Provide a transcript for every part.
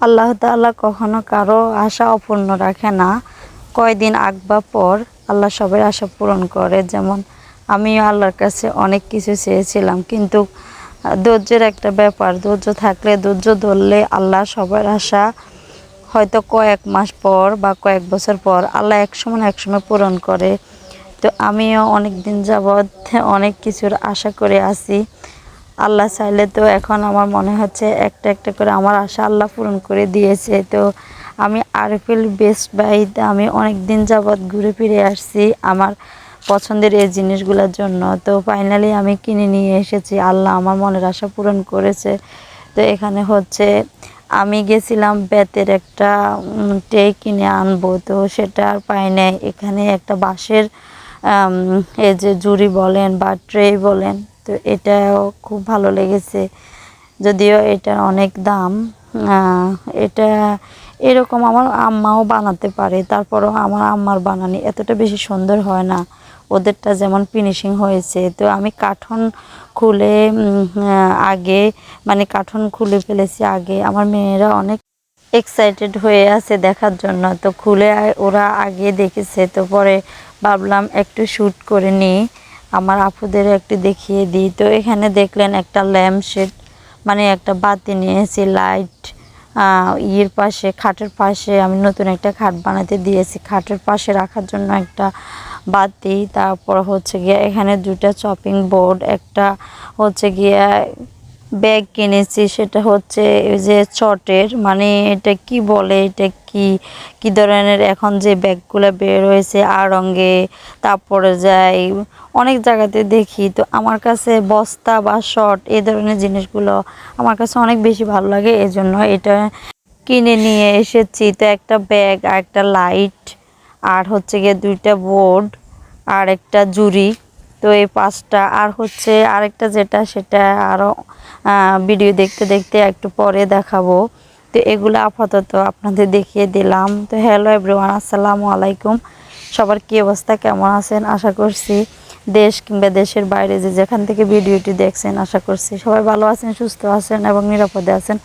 আল্লাহ তাআলা কখনো কারও আশা অপূর্ণ রাখে না। কয়দিন আগ বা পর আল্লাহ সবার আশা পূরণ করে। যেমন আমিও আল্লাহর কাছে অনেক কিছু চেয়েছিলাম, কিন্তু ধৈর্যের একটা ব্যাপার, ধৈর্য থাকলে ধৈর্য ধরলে আল্লাহ সবার আশা হয়তো কয়েক মাস পর বা কয়েক বছর পর আল্লাহ এক সময় এক সময় পূরণ করে। তো আমিও অনেক দিন যাবৎ অনেক কিছুর আশা করে আছি। আল্লাহ চাইলে তো এখন আমার মনে হচ্ছে একটা একটা করে আমার আশা আল্লাহ পূরণ করে দিয়েছে। তো আমি আরফিল বেস্ট বাইতে আমি অনেক দিন যাবৎ ঘুরে ফিরে আসছি আমার পছন্দের এই জিনিসগুলোর জন্য। তো ফাইনালি আমি কিনে নিয়ে এসেছি। আল্লাহ আমার মনের আশা পূরণ করেছে। তো এখানে হচ্ছে আমি গেছিলাম বেতের একটা টে কিনে আনব। তো সেটা আর পাই নাই। এখানে একটা বাঁশের এই যে জুড়ি বলেন বা ট্রে বলেন তো এটাও খুব ভালো লেগেছে। যদিও এটার অনেক দাম এটা এরকম আমার আম্মাও বানাতে পারে, তারপরও আমার আম্মার বানানি এতটা বেশি সুন্দর হয় না। ওদেরটা যেমন ফিনিশিং হয়েছে, তো আমি কাঠন খুলে আগে মানে কাঠন খুলে ফেলেছি আগে, আমার মেয়েরা অনেক এক্সাইটেড হয়ে আছে দেখার জন্য, তো খুলে ওরা আগে দেখেছে, তো পরে ভাবলাম একটু শ্যুট করে নিই। আমার আপুদের একটি দেখিয়ে দিই। তো এখানে দেখলেন একটা ল্যাম্প শেড মানে একটা বাতি নিয়েছি, লাইট ইয়ের পাশে, খাটের পাশে, আমি নতুন একটা খাট বানাতে দিয়েছি। খাটের পাশে রাখার জন্য একটা বাতি, তারপর হচ্ছে গিয়ে এখানে দুটা চপিং বোর্ড একটা হচ্ছে গিয়ে ব্যাগ কিনেছি, সেটা হচ্ছে যে চটের মানে এটা কি বলে, এটা কি কি ধরনের এখন যে ব্যাগগুলো বের হয়েছে আড়ঙ্গে, তারপরে যাই, অনেক জায়গাতে দেখি, তো আমার কাছে বস্তা বা শর্ট এই ধরনের জিনিসগুলো আমার কাছে অনেক বেশি ভালো লাগে, এজন্য এটা কিনে নিয়ে এসেছি। তো একটা ব্যাগ, আর একটা লাইট, আর হচ্ছে গিয়ে দুইটা বোর্ড, আর একটা জুড়ি। তো এই পাঁচটা, আর হচ্ছে আরেকটা যেটা, সেটা আরও ভিডিও দেখতে দেখতে একটু পরে দেখাবো। তো এগুলো আপাতত আপনাদের দেখিয়ে দিলাম। তো হ্যালো এভরিওয়ান আসসালামু আলাইকুম। সবার কী অবস্থা, কেমন আছেন? আশা করছি দেশ কিংবা দেশের বাইরে যে যেখান থেকে ভিডিওটি দেখছেন, আশা করছি সবাই ভালো আছেন, সুস্থ আছেন এবং নিরাপদে আছেন।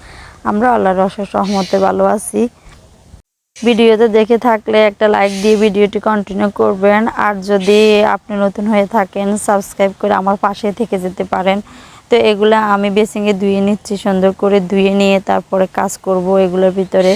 আমরা আল্লাহর অশেষ সহমতে ভালো আছি। ভিডিওতে দেখে থাকলে একটা লাইক দিয়ে ভিডিওটি কন্টিনিউ করবেন। আর যদি আপনি নতুন হয়ে থাকেন সাবস্ক্রাইব করে আমার পাশে থেকে যেতে পারেন। তো এগুলো আমি বেসিংয়ে ধুয়ে নিচ্ছি, সুন্দর করে ধুয়ে নিয়ে তারপরে কাজ করব এগুলোর ভিতরে।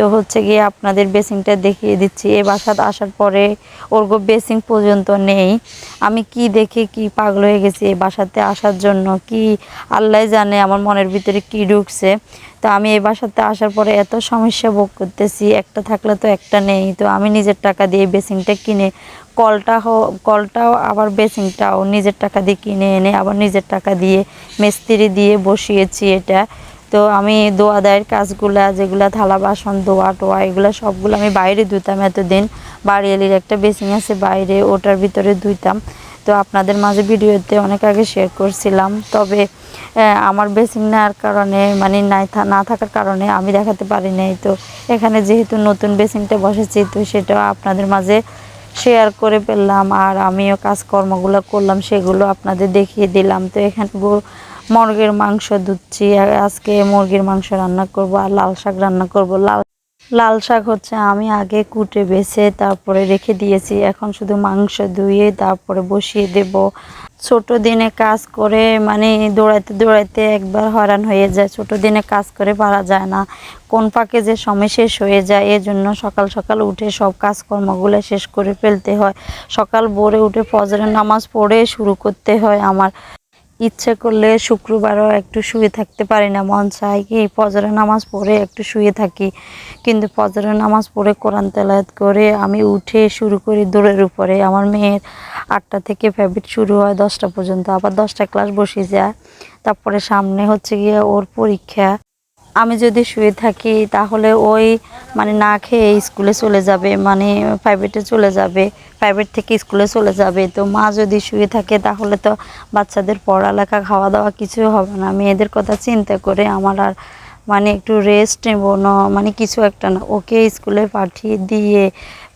তো হচ্ছে গিয়ে আপনাদের বেসিংটা দেখিয়ে দিচ্ছি। এই বাসাত আসার পরে ওরগো বেসিং পর্যন্ত নেই। আমি কি দেখে কি পাগল হয়ে গেছি এই বাসাতে আসার জন্য। কি আল্লাহ জানে আমার মনের ভিতরে কি ঢুকছে। তো আমি এই বাসাতে আসার পরে এত সমস্যা ভোগ করতেছি, একটা থাকলে তো একটা নেই। তো আমি নিজের টাকা দিয়ে বেসিংটা কিনে, কলটা হো- কলটাও আবার বেসিংটাও নিজের টাকা দিয়ে কিনে এনে আবার নিজের টাকা দিয়ে মিস্ত্রি দিয়ে বসিয়েছি এটা। তো আমি দোয়া দায়ের কাজগুলা, যেগুলা থালা, বাসন, দোয়া, টোয়া, এগুলো সবগুলো আমি বাইরে ধুতাম এতদিন। বাড়িয়ালির একটা বেসিং আছে, বাইরে ওটার ভিতরে ধুইতাম। তো আপনাদের মাঝে ভিডিওতে অনেক আগে শেয়ার করছিলাম। তবে আমার বেসিং নেওয়ার কারণে মানে নাই না থাকার কারণে আমি দেখাতে পারি নাই। তো এখানে যেহেতু নতুন বেসিংটা বসেছি, তো সেটা আপনাদের মাঝে শেয়ার করে ফেললাম। আর আমিও কাজকর্মগুলো করলাম, সেগুলো আপনাদের দেখিয়ে দিলাম। তো এখানে মুরগির মাংস ধুচ্ছি আজকে মুরগির মাংস রান্না করব আর লাল শাক রান্না করব। লাল লাল শাক হচ্ছে আমি আগে কুটে বেছে তারপরে রেখে দিয়েছি। এখন শুধু মাংস ধুয়ে তারপরে বসিয়ে দেব। ছোট দিনে কাজ করে মানে দৌড়াইতে দৌড়াইতে একবার হয়রান হয়ে যায়। ছোট দিনে কাজ করে পারা যায় না। কোন পাকে যে সময় শেষ হয়ে যায়, এজন্য সকাল সকাল উঠে সব কাজকর্মগুলো শেষ করে ফেলতে হয়। সকাল ভোরে উঠে ফজরের নামাজ পড়ে শুরু করতে হয় আমার। ইচ্ছে করলে শুক্রবারও একটু শুয়ে থাকতে পারি না, মন চায় কি ফজরের নামাজ পড়ে একটু শুয়ে থাকি। কিন্তু ফজরের নামাজ পড়ে কোরআন তেলায়াত করে আমি উঠে শুরু করি দৌড়ের উপরে। আমার মেয়ের আটটা থেকে ফেভারিট শুরু হয় দশটা পর্যন্ত, আবার দশটা ক্লাস বসে যায়। তারপরে সামনে হচ্ছে গিয়ে ওর পরীক্ষা। আমি যদি শুয়ে থাকি, তাহলে ওই মানে না খেয়ে স্কুলে চলে যাবে মানে প্রাইভেটে চলে যাবে প্রাইভেট থেকে স্কুলে চলে যাবে। তো মা যদি শুয়ে থাকে, তাহলে তো বাচ্চাদের পড়ালেখা খাওয়া দাওয়া কিছু হবে না। মেয়েদের কথা চিন্তা করে আমার আর মানে একটু রেস্ট নেব না মানে কিছু একটা না। ওকে স্কুলে পাঠিয়ে দিয়ে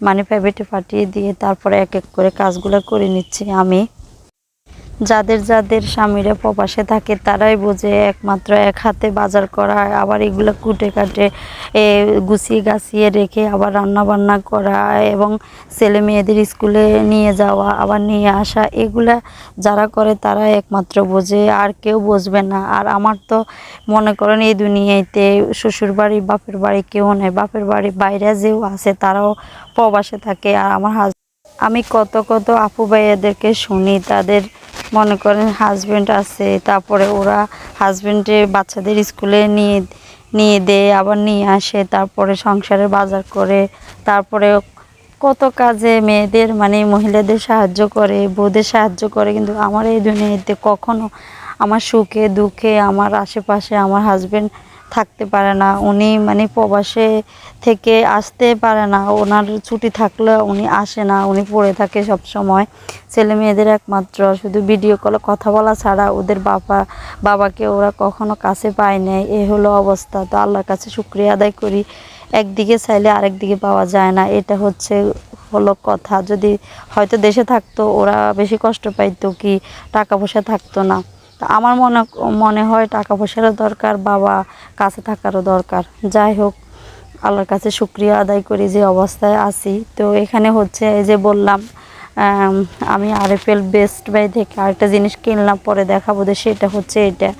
মানে প্রাইভেটে পাঠিয়ে দিয়ে, তারপরে এক এক করে কাজগুলো করে নিচ্ছি আমি। যাদের যাদের স্বামীরা প্রবাসে থাকে তারাই বোঝে একমাত্র এক হাতে বাজার করা আবার এগুলো কুটে কাটে এ, গুছিয়ে গাছিয়ে রেখে আবার রান্না বান্না করা এবং ছেলে মেয়েদের স্কুলে নিয়ে যাওয়া আবার নিয়ে আসা এগুলা যারা করে তারা একমাত্র বোঝে আর কেউ বুঝবে না। আর আমার তো মনে করেন এই দুনিয়াতে শ্বশুর বাড়ি বাপের বাড়ি কেউ নেই বাপের বাড়ি বাইরে যেও আছে তারাও প্রবাসে থাকে। আর আমার আমি কত কত আপু ভাইয়াদেরকে শুনি তাদের মনে করেন হাজব্যান্ড আছে, তারপরে ওরা হাজবেন্ডে বাচ্চাদের স্কুলে নিয়ে নিয়ে দেয়, আবার নিয়ে আসে, তারপরে সংসারে বাজার করে, তারপরে কত কাজে মেয়েদের মানে মহিলাদের সাহায্য করে, বউদের সাহায্য করে, কিন্তু আমার এই দুনিয়াতে কখনো আমার সুখে, দুঃখে, আমার আশেপাশে, আমার হাজবেন্ড থাকতে পারে না। উনি মানে প্রবাসে থেকে আসতে পারে না। ওনার ছুটি থাকলে উনি আসে না। উনি পড়ে থাকে সব সময় ছেলে মেয়েদের একমাত্র। শুধু ভিডিও কলে কথা বলা ছাড়া ওদের বাবা, বাবাকে ওরা কখনো কাছে পায় নাই। এ হলো অবস্থা। তো আল্লাহর কাছে শুক্রিয়া আদায় করি। একদিকে চাইলে আরেক দিকে পাওয়া যায় না। এটা হচ্ছে, হলো কথা। যদি হয়তো দেশে থাকতো, ওরা বেশি কষ্ট পাইতো কি? টাকা পয়সা থাকতো না। আমার মনে মনে হয় টাকা পয়সারও দরকার বাবা কাছে থাকারও দরকার। যাই হোক আল্লাহর কাছে শুক্রিয়া আদায় করি যে অবস্থায় আছি। তো এখানে হচ্ছে এই যে বললাম আম, আরএফএল বেস্ট বাই থেকে আরেকটা জিনিস কিনলাম পরে দেখাবো যে সেটা হচ্ছে এটা।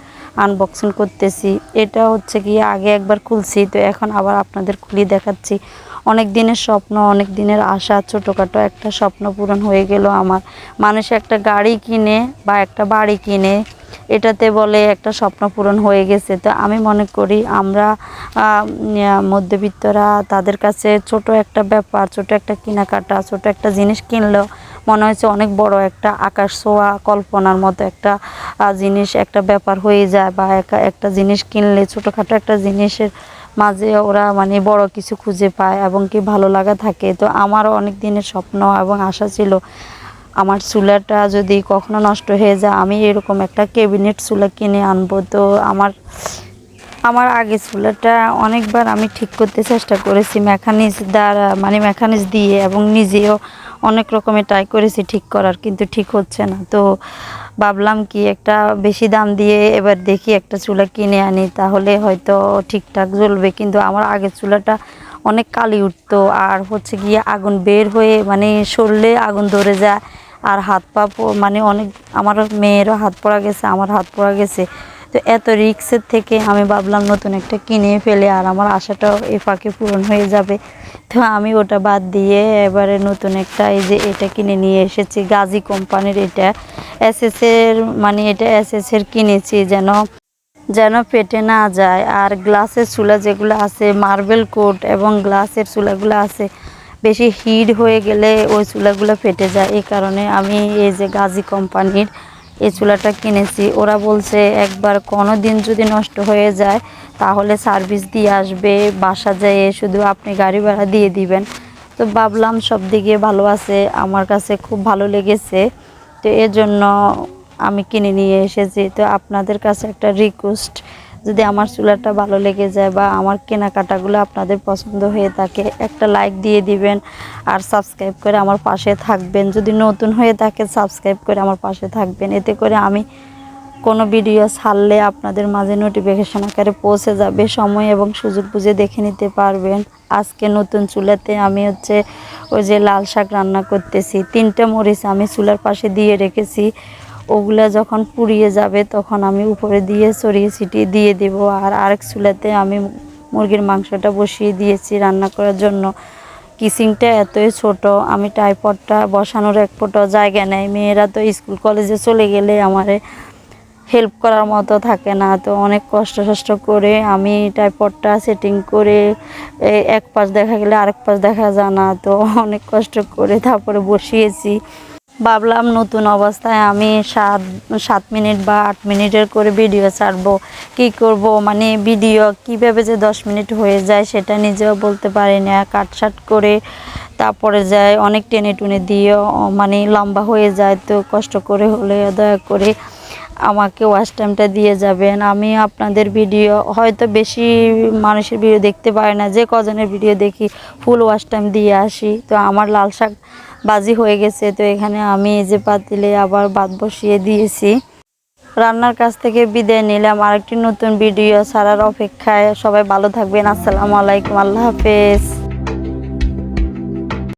আনবক্সিং করতেছি। এটা হচ্ছে কি আগে একবার খুলছি তো এখন আবার আপনাদের খুলি দেখাচ্ছি। অনেক দিনের স্বপ্ন অনেক দিনের আশা ছোটোখাটো একটা স্বপ্ন পূরণ হয়ে গেল আমার। মানুষ একটা গাড়ি কিনে বা একটা বাড়ি কিনে এটাতে বলে একটা স্বপ্ন পূরণ হয়ে গেছে। তো আমি মনে করি আমরা মধ্যবিত্তরা তাদের কাছে ছোট একটা ব্যাপার, ছোট একটা কেনাকাটা, ছোট একটা জিনিস কিনলেও মনে হয়েছে অনেক বড় একটা আকাশ ছোঁয়া কল্পনার মতো একটা জিনিস, একটা ব্যাপার হয়ে যায় বা একা- একটা জিনিস কিনলে, ছোটোখাটো একটা জিনিসের মাঝে ওরা মানে বড় কিছু খুঁজে পায় এবং কি ভালো লাগা থাকে। তো আমারও অনেক দিনের স্বপ্ন এবং আশা ছিল আমার চুলাটা যদি কখনো নষ্ট হয়ে যায়, আমি এরকম একটা ক্যাবিনেট চুলা কিনে আনব। তো আমার আমার আগে চুলাটা অনেকবার আমি ঠিক করতে চেষ্টা করেছি মেকানিক্স দ্বারা মানে মেকানিক্স দিয়ে, এবং নিজেও অনেক রকমের ট্রাই করেছি ঠিক করার, কিন্তু ঠিক হচ্ছে না। তো ভাবলাম কি একটা বেশি দাম দিয়ে এবার দেখি একটা চুলা কিনে আনি, তাহলে হয়তো ঠিকঠাক জ্বলবে। কিন্তু আমার আগের চুলাটা অনেক কালি উঠতো, আর হচ্ছে গিয়ে আগুন বের হয়ে মানে সরলে আগুন ধরে যায়। আর হাত পা মানে অনেক আমার মেয়েরও হাত পড়া গেছে, আমার হাত পড়া গেছে। তো এত রিক্সের থেকে আমি ভাবলাম নতুন একটা কিনে ফেলে, আর আমার আশাটাও এ ফাঁকে পূরণ হয়ে যাবে। তো আমি ওটা বাদ দিয়ে এবারে নতুন একটা এই যে এটা কিনে নিয়ে এসেছি, গাজী কোম্পানির এটা। এসএস এর মানে এটা এসএস এর কিনেছি যেন যেন পেটে না যায়। আর গ্লাসের চুলা যেগুলো আছে, মার্বেল কোট এবং গ্লাসের চুলাগুলো আছে বেশি হিট হয়ে গেলে ওই চুলাগুলো ফেটে যায়। এই কারণে আমি এই যে গাজী কোম্পানির এই চুলাটা কিনেছি, ওরা বলছে একবার কোনো দিন যদি নষ্ট হয়ে যায় তাহলে সার্ভিস দিয়ে আসবে, বাসা যেয়ে শুধু আপনি গাড়ি ভাড়া দিয়ে দিবেন। তো ভাবলাম সব দিকে ভালো আছে, আমার কাছে খুব ভালো লেগেছে। তো এর জন্য আমি কিনে নিয়ে এসেছি। তো আপনাদের কাছে একটা রিকোয়েস্ট যদি আমার চুলাটা ভালো লেগে যায় বা আমার কেনাকাটাগুলো আপনাদের পছন্দ হয়ে থাকে, একটা লাইক দিয়ে দিবেন আর সাবস্ক্রাইব করে আমার পাশে থাকবেন। যদি নতুন হয়ে থাকে সাবস্ক্রাইব করে আমার পাশে থাকবেন। এতে করে আমি কোনো ভিডিও ছাড়লে আপনাদের মাঝে নোটিফিকেশন আকারে পৌঁছে যাবে, সময় এবং সুযোগ বুঝে দেখে নিতে পারবেন। আজকে নতুন চুলাতে আমি হচ্ছে ওই যে লাল শাক রান্না করতেছি। তিনটা মরিচ আমি চুলার পাশে দিয়ে রেখেছি। ওগুলা যখন পুড়িয়ে যাবে, তখন আমি উপরে দিয়ে ছড়িয়ে ছিটিয়ে দিয়ে দেব। আর আরেক চুলাতে আমি মুরগির মাংসটা বসিয়ে দিয়েছি রান্না করার জন্য। কিসিংটা এতই ছোট, আমি টাইপডটা বসানোর এক ফোটো জায়গা নেই। মেয়েরা তো স্কুল কলেজে চলে গেলে আমারে হেল্প করার মতো থাকে না। তো অনেক কষ্ট সষ্ট করে আমি টাইপডটা সেটিং করে এক পাশ দেখা গেলে আরেক পাশ দেখা যায় না। তো অনেক কষ্ট করে তারপরে বসিয়েছি। ভাবলাম নতুন অবস্থায় আমি সাত সাত মিনিট বা আট মিনিটের করে ভিডিও ছাড়বো। কি করব? মানে ভিডিও কীভাবে যে দশ মিনিট হয়ে যায় সেটা নিজেও বলতে পারি না কাটসাট করে তারপরে যায়, অনেক টেনে টুনে দিয়ে মানে লম্বা হয়ে যায় তো কষ্ট করে হলে দয়া করে আমাকে ওয়াচ টাইমটা দিয়ে যাবেন। আমি আপনাদের ভিডিও হয়তো বেশি মানুষের ভিডিও দেখতে পারি না, যে কজনের ভিডিও দেখি ফুল ওয়াচ টাইম দিয়ে আসি। তো আমার লাল শাক বাজি হয়ে গেছে, তো এখানে আমি এই যে পাতিলে আবার ভাত বসিয়ে দিয়েছি। রান্নার কাছ থেকে বিদায় নিলাম। আরেকটি নতুন ভিডিও ছাড়ার অপেক্ষায় সবাই ভালো থাকবেন। আসসালামু আলাইকুম। আল্লাহ হাফেজ।